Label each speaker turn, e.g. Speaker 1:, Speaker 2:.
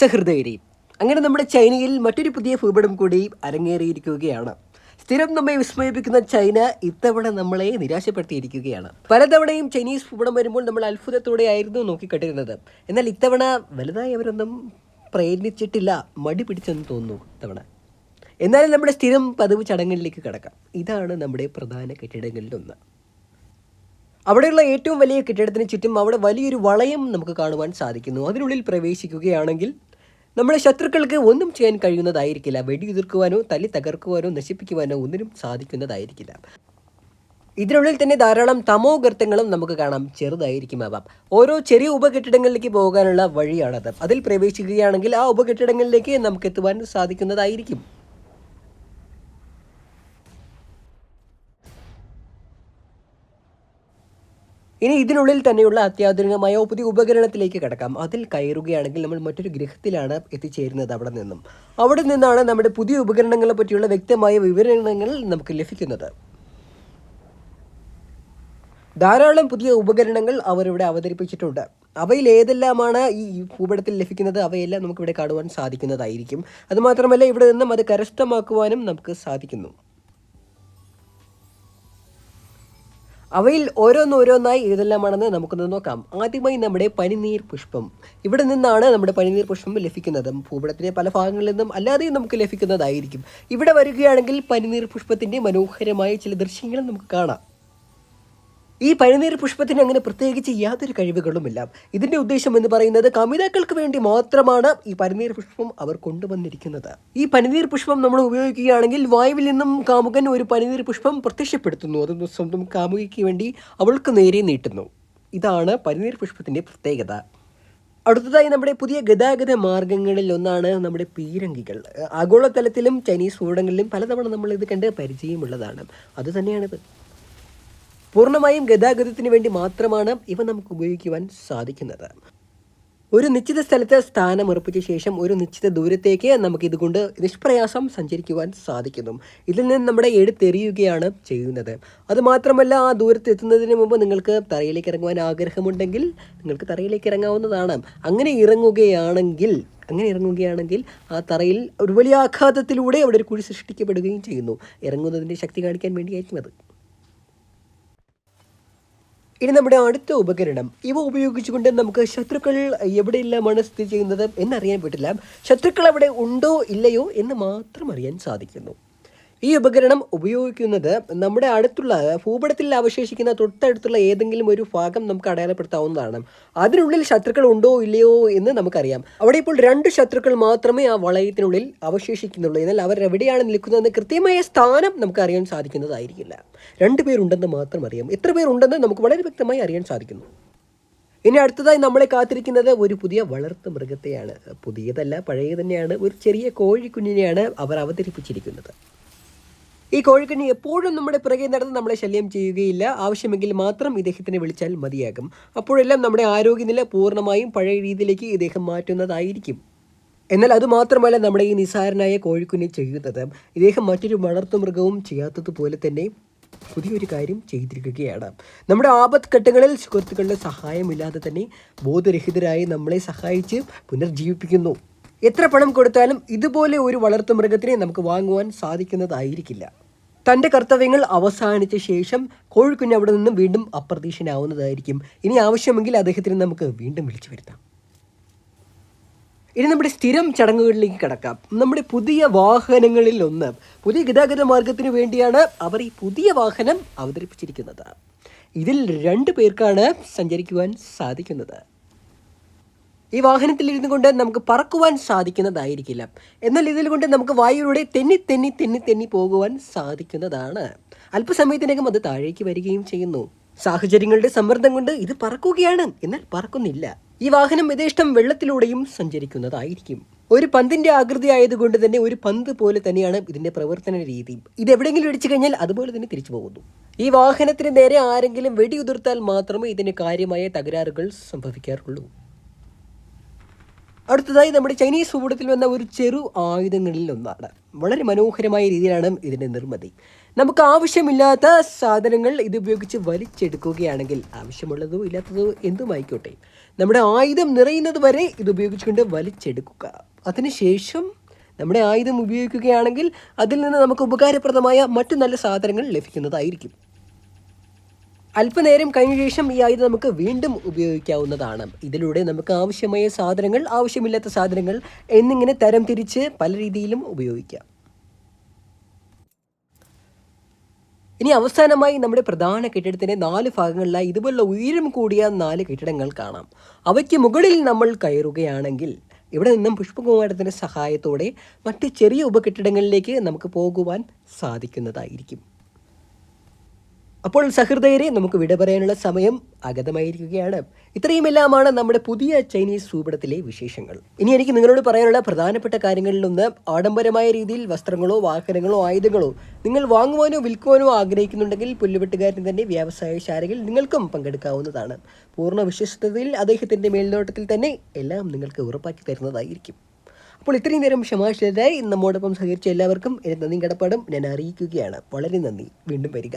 Speaker 1: സഹൃദയരെ അങ്ങനെ നമ്മുടെ ചൈനയിൽ മറ്റൊരു പുതിയ ഭൂപടം കൂടി അരങ്ങേറിയിരിക്കുകയാണ്. സ്ഥിരം നമ്മെ വിസ്മയിപ്പിക്കുന്ന ചൈന ഇത്തവണ നമ്മളെ നിരാശപ്പെടുത്തിയിരിക്കുകയാണ്. പലതവണയും ചൈനീസ് ഭൂപടം വരുമ്പോൾ നമ്മൾ അത്ഭുതത്തോടെ ആയിരുന്നു നോക്കിക്കട്ടിരുന്നത് എന്നാൽ ഇത്തവണ വലുതായി അവരൊന്നും പ്രയത്നിച്ചിട്ടില്ല. മടി പിടിച്ചെന്ന് തോന്നുന്നു ഇത്തവണ. എന്നാലും നമ്മുടെ സ്ഥിരം പതിവ് ചടങ്ങുകളിലേക്ക് കടക്കാം. ഇതാണ് നമ്മുടെ പ്രധാന കെട്ടിടങ്ങളിലൊന്ന്. അവിടെയുള്ള ഏറ്റവും വലിയ കെട്ടിടത്തിന് ചുറ്റും അവിടെ വലിയൊരു വളയം നമുക്ക് കാണുവാൻ സാധിക്കുന്നു. അതിനുള്ളിൽ പ്രവേശിക്കുകയാണെങ്കിൽ നമ്മുടെ ശത്രുക്കൾക്ക് ഒന്നും ചെയ്യാൻ കഴിയുന്നതായിരിക്കില്ല. വെടിയുതിർക്കുവാനോ തല്ലി തകർക്കുവാനോ നശിപ്പിക്കുവാനോ ഒന്നിനും സാധിക്കുന്നതായിരിക്കില്ല. ഇതിനുള്ളിൽ തന്നെ ധാരാളം തമോ ഗർത്തങ്ങളും നമുക്ക് കാണാം. ചെറുതായിരിക്കും ആവാം ഓരോ ചെറിയ ഉപകെട്ടിടങ്ങളിലേക്ക് പോകാനുള്ള വഴിയാണത്. അതിൽ പ്രവേശിക്കുകയാണെങ്കിൽ ആ ഉപകെട്ടിടങ്ങളിലേക്ക് നമുക്ക് എത്തുവാൻ സാധിക്കുന്നതായിരിക്കും. ഇനി ഇതിനുള്ളിൽ തന്നെയുള്ള അത്യാധുനികമായ പുതിയ ഉപകരണത്തിലേക്ക് കിടക്കാം. അതിൽ കയറുകയാണെങ്കിൽ നമ്മൾ മറ്റൊരു ഗ്രഹത്തിലാണ് എത്തിച്ചേരുന്നത് അവിടെ നിന്നും. അവിടെ നിന്നാണ് നമ്മുടെ പുതിയ ഉപകരണങ്ങളെ പറ്റിയുള്ള വ്യക്തമായ വിവരണങ്ങൾ നമുക്ക് ലഭിക്കുന്നത്. ധാരാളം പുതിയ ഉപകരണങ്ങൾ അവരിവിടെ അവതരിപ്പിച്ചിട്ടുണ്ട്. അവയിൽ ഏതെല്ലാമാണ് ഈ ഭൂപടത്തിൽ ലഭിക്കുന്നത്? അവയെല്ലാം നമുക്കിവിടെ കാണുവാൻ സാധിക്കുന്നതായിരിക്കും. അതുമാത്രമല്ല ഇവിടെ നിന്നും അത് കരസ്ഥമാക്കുവാനും നമുക്ക് സാധിക്കുന്നു. അവയിൽ ഓരോന്നോരോന്നായി ഏതെല്ലാമാണെന്ന് നമുക്കൊന്ന് നോക്കാം. ആദ്യമായി നമ്മുടെ പനിനീർ പുഷ്പം. ഇവിടെ നിന്നാണ് നമ്മുടെ പനിനീർ പുഷ്പം ലഭിക്കുന്നത്. ഭൂപടത്തിലെ പല ഭാഗങ്ങളിൽ നിന്നും അല്ലാതെയും നമുക്ക് ലഭിക്കുന്നതായിരിക്കും. ഇവിടെ വരികയാണെങ്കിൽ പനിനീർ പുഷ്പത്തിന്റെ മനോഹരമായ ചില ദൃശ്യങ്ങൾ നമുക്ക് കാണാം. ഈ പഴനീർ പുഷ്പത്തിന് അങ്ങനെ പ്രത്യേകിച്ച് യാതൊരു കഴിവുകളുമില്ല. ഇതിന്റെ ഉദ്ദേശം എന്ന് പറയുന്നത് കമിതാക്കൾക്ക് വേണ്ടി മാത്രമാണ് ഈ പനിനീർ പുഷ്പം അവർ കൊണ്ടുവന്നിരിക്കുന്നത്. ഈ പനിനീർ പുഷ്പം നമ്മൾ ഉപയോഗിക്കുകയാണെങ്കിൽ വായുവിൽ നിന്നും കാമുകൻ ഒരു പനിനീർ പുഷ്പം പ്രത്യക്ഷപ്പെടുത്തുന്നു. അത് സ്വന്തം കാമുകിക്ക് വേണ്ടി അവൾക്ക് നേരെ നീട്ടുന്നു. ഇതാണ് പനിനീർ പുഷ്പത്തിന്റെ പ്രത്യേകത. അടുത്തതായി നമ്മുടെ പുതിയ ഗതാഗത മാർഗങ്ങളിൽ ഒന്നാണ് നമ്മുടെ പീരങ്കികൾ. ആഗോളതലത്തിലും ചൈനീസ് ഭൂപടങ്ങളിലും പലതവണ നമ്മൾ ഇത് കണ്ട് പരിചയമുള്ളതാണ്. അത് തന്നെയാണിത്. പൂർണമായും ഗതാഗതത്തിന് വേണ്ടി മാത്രമാണ് ഇവ നമുക്ക് ഉപയോഗിക്കുവാൻ സാധിക്കുന്നത്. ഒരു നിശ്ചിത സ്ഥലത്ത് സ്ഥാനം ഉറപ്പിച്ച ശേഷം ഒരു നിശ്ചിത ദൂരത്തേക്ക് നമുക്ക് ഇതുകൊണ്ട് നിഷ്പ്രയാസം സഞ്ചരിക്കുവാൻ സാധിക്കുന്നു. ഇതിൽ നിന്ന് നമ്മുടെ എടുത്തെറിയുകയാണ് ചെയ്യുന്നത്. അതുമാത്രമല്ല ആ ദൂരത്ത് എത്തുന്നതിന് മുമ്പ് നിങ്ങൾക്ക് തറയിലേക്ക് ഇറങ്ങുവാൻ ആഗ്രഹമുണ്ടെങ്കിൽ നിങ്ങൾക്ക് തറയിലേക്ക് ഇറങ്ങാവുന്നതാണ്. അങ്ങനെ ഇറങ്ങുകയാണെങ്കിൽ അങ്ങനെ ഇറങ്ങുകയാണെങ്കിൽ ആ തറയിൽ ഒരു വലിയ ആഘാതത്തിലൂടെ അവിടെ ഒരു കുഴി സൃഷ്ടിക്കപ്പെടുകയും ചെയ്യുന്നു. ഇറങ്ങുന്നതിന്റെ ശക്തി കാണിക്കാൻ വേണ്ടിയായിരിക്കും അത്. ഇനി നമ്മുടെ അടുത്ത ഉപകരണം. ഇവ ഉപയോഗിച്ചുകൊണ്ട് നമുക്ക് ശത്രുക്കൾ എവിടെയെല്ലാമാണ് സ്ഥിതി ചെയ്യുന്നത് എന്നറിയാൻ പറ്റില്ല. ശത്രുക്കൾ അവിടെ ഉണ്ടോ ഇല്ലയോ എന്ന് മാത്രം അറിയാൻ സാധിക്കുന്നു. ഈ ഉപകരണം ഉപയോഗിക്കുന്നത് നമ്മുടെ അടുത്തുള്ള ഭൂപടത്തിൽ അവശേഷിക്കുന്ന തൊട്ടടുത്തുള്ള ഏതെങ്കിലും ഒരു ഭാഗം നമുക്ക് അടയാളപ്പെടുത്താവുന്നതാണ്. അതിനുള്ളിൽ ശത്രുക്കൾ ഉണ്ടോ ഇല്ലയോ എന്ന് നമുക്കറിയാം. അവിടെ ഇപ്പോൾ രണ്ട് ശത്രുക്കൾ മാത്രമേ ആ വളയത്തിനുള്ളിൽ അവശേഷിക്കുന്നുള്ളൂ. എന്നാൽ അവർ എവിടെയാണ് നിൽക്കുന്നതെന്ന് കൃത്യമായ സ്ഥാനം നമുക്ക് അറിയാൻ സാധിക്കുന്നതായിരിക്കില്ല. രണ്ട് പേരുണ്ടെന്ന് മാത്രം അറിയാം. എത്ര പേരുണ്ടെന്ന് നമുക്ക് വളരെ വ്യക്തമായി അറിയാൻ സാധിക്കുന്നു. ഇനി അടുത്തതായി നമ്മളെ കാത്തിരിക്കുന്നത് ഒരു പുതിയ വളർത്തു മൃഗത്തെയാണ്. പുതിയതല്ല പഴയ തന്നെയാണ് ഒരു ചെറിയ കോഴിക്കുഞ്ഞിനെയാണ് അവർ അവതരിപ്പിച്ചിരിക്കുന്നത്. ഈ കോഴിക്കുഞ്ഞ് എപ്പോഴും നമ്മുടെ പിറകെ നടന്ന് നമ്മളെ ശല്യം ചെയ്യുകയില്ല. ആവശ്യമെങ്കിൽ മാത്രം ഇദ്ദേഹത്തിനെ വിളിച്ചാൽ മതിയാകും. അപ്പോഴെല്ലാം നമ്മുടെ ആരോഗ്യനില പൂർണമായും പഴയ രീതിയിലേക്ക് ഇദ്ദേഹം മാറ്റുന്നതായിരിക്കും. എന്നാൽ അതുമാത്രമല്ല നമ്മുടെ ഈ നിസാരനായ കോഴിക്കുഞ്ഞി ചെയ്യുന്നത്. ഇദ്ദേഹം മറ്റൊരു വളർത്തുമൃഗവും ചെയ്യാത്തതുപോലെ തന്നെ പുതിയൊരു കാര്യം ചെയ്തിരിക്കുകയാണ്. നമ്മുടെ ആപത്ത് ഘട്ടങ്ങളിൽ സുഹൃത്തുക്കളുടെ സഹായമില്ലാതെ തന്നെ ബോധരഹിതരായി നമ്മളെ സഹായിച്ച് പുനർജീവിപ്പിക്കുന്നു. എത്ര പണം കൊടുത്താലും ഇതുപോലെ ഒരു വളർത്തുമൃഗത്തിനെ നമുക്ക് വാങ്ങുവാൻ സാധിക്കുന്നതായിരിക്കില്ല. തന്റെ കർത്തവ്യങ്ങൾ അവസാനിച്ച ശേഷം കോഴിക്കുഞ്ഞ് അവിടെ നിന്നും വീണ്ടും അപ്രതീക്ഷനാവുന്നതായിരിക്കും ഇനി ആവശ്യമെങ്കിൽ അദ്ദേഹത്തിന് നമുക്ക് വീണ്ടും വിളിച്ചു വരുത്താം. ഇനി നമ്മുടെ സ്ഥിരം ചടങ്ങുകളിലേക്ക് കടക്കാം. നമ്മുടെ പുതിയ വാഹനങ്ങളിൽ ഒന്ന് പുതിയ ഗതാഗത മാർഗത്തിന് വേണ്ടിയാണ് അവർ ഈ പുതിയ വാഹനം അവതരിപ്പിച്ചിരിക്കുന്നത്. ഇതിൽ രണ്ട് പേർക്കാണ് സഞ്ചരിക്കുവാൻ സാധിക്കുന്നത്. ഈ വാഹനത്തിൽ ഇരുന്നു കൊണ്ട് നമുക്ക് പറക്കുവാൻ സാധിക്കുന്നതായിരിക്കില്ല. എന്നാൽ ഇതിൽ കൊണ്ട് നമുക്ക് വായുവിലൂടെ തെന്നി തെന്നി തെന്നി തെന്നി പോകുവാൻ സാധിക്കുന്നതാണ്. അല്പസമയത്തിനകം അത് താഴേക്ക് വരികയും ചെയ്യുന്നു. സാഹചര്യങ്ങളുടെ സമ്മർദ്ദം കൊണ്ട് ഇത് പറക്കുകയാണ് എന്നാൽ പറക്കുന്നില്ല. ഈ വാഹനം യഥേഷ്ടം വെള്ളത്തിലൂടെയും സഞ്ചരിക്കുന്നതായിരിക്കും. ഒരു പന്തിന്റെ ആകൃതി ആയതുകൊണ്ട് തന്നെ ഒരു പന്ത് പോലെ തന്നെയാണ് ഇതിന്റെ പ്രവർത്തന രീതി. ഇത് എവിടെയെങ്കിലും ഇടിച്ചു കഴിഞ്ഞാൽ അതുപോലെ തന്നെ തിരിച്ചു പോകുന്നു. ഈ വാഹനത്തിന് നേരെ ആരെങ്കിലും വെടിയുതിർത്താൽ മാത്രമേ ഇതിന് കാര്യമായ തകരാറുകൾ സംഭവിക്കാറുള്ളൂ. അടുത്തതായി നമ്മുടെ ചൈനീസ് ഭൂപടത്തിൽ വന്ന ഒരു ചെറു ആയുധങ്ങളിൽ ഒന്നാണ്. വളരെ മനോഹരമായ രീതിയിലാണ് ഇതിന്റെ നിർമ്മിതി. നമുക്ക് ആവശ്യമില്ലാത്ത സാധനങ്ങൾ ഇത് ഉപയോഗിച്ച് വലിച്ചെടുക്കുകയാണെങ്കിൽ ആവശ്യമുള്ളതോ ഇല്ലാത്തതോ എന്തുമായിക്കോട്ടെ? നമ്മുടെ ആയുധം നിറയുന്നത് വരെ ഇത് ഉപയോഗിച്ചുകൊണ്ട് വലിച്ചെടുക്കുക. അതിനുശേഷം നമ്മുടെ ആയുധം ഉപയോഗിക്കുകയാണെങ്കിൽ അതിൽ നിന്ന് നമുക്ക് ഉപകാരപ്രദമായ മറ്റു നല്ല സാധനങ്ങൾ ലഭിക്കുന്നതായിരിക്കും. അല്പനേരം കഴിഞ്ഞ ശേഷം ഈ ആയുധം നമുക്ക് വീണ്ടും ഉപയോഗിക്കാവുന്നതാണ്. ഇതിലൂടെ നമുക്ക് ആവശ്യമായ സാധനങ്ങൾ ആവശ്യമില്ലാത്ത സാധനങ്ങൾ എന്നിങ്ങനെ തരം തിരിച്ച് പല രീതിയിലും ഉപയോഗിക്കാം. ഇനി അവസാനമായി നമ്മുടെ പ്രധാന കെട്ടിടത്തിന്റെ നാല് ഭാഗങ്ങളിലായി ഇതുപോലുള്ള ഉയരം കൂടിയ നാല് കെട്ടിടങ്ങൾ കാണാം. അവയ്ക്ക് മുകളിൽ നമ്മൾ കയറുകയാണെങ്കിൽ ഇവിടെ നിന്നും പുഷ്പകുമാരത്തിന്റെ സഹായത്തോടെ മറ്റ് ചെറിയ ഉപകെട്ടിടങ്ങളിലേക്ക് നമുക്ക് പോകുവാൻ സാധിക്കുന്നതായിരിക്കും. അപ്പോൾ സഹൃദയരെ നമുക്ക് വിട പറയാനുള്ള സമയം അഗതമായിരിക്കുകയാണ്. ഇത്രയുമെല്ലാമാണ് നമ്മുടെ പുതിയ ചൈനീസ് ഭൂപടത്തിലെ വിശേഷങ്ങൾ. ഇനി എനിക്ക് നിങ്ങളോട് പറയാനുള്ള പ്രധാനപ്പെട്ട കാര്യങ്ങളിലൊന്ന് ആഡംബരമായ രീതിയിൽ വസ്ത്രങ്ങളോ വാഹനങ്ങളോ ആയുധങ്ങളോ നിങ്ങൾ വാങ്ങുവാനോ വിൽക്കുവാനോ ആഗ്രഹിക്കുന്നുണ്ടെങ്കിൽ പുല്ലുവെട്ടുകാരൻ തന്നെ വ്യവസായശാലയിൽ നിങ്ങൾക്കും പങ്കെടുക്കാവുന്നതാണ്. പൂർണ വിശ്വസ്തതയിൽ അദ്ദേഹത്തിന്റെ മേൽനോട്ടത്തിൽ തന്നെ എല്ലാം നിങ്ങൾക്ക് ഉറപ്പാക്കി തരുന്നതായിരിക്കും. അപ്പോൾ ഇത്രയും നേരം ക്ഷമാശീലരായി നമ്മോടൊപ്പം സഹകരിച്ച എല്ലാവർക്കും എന്റെ നന്ദി കടപ്പാടും ഞാൻ അറിയിക്കുകയാണ്. വളരെ നന്ദി. വീണ്ടും വരിക.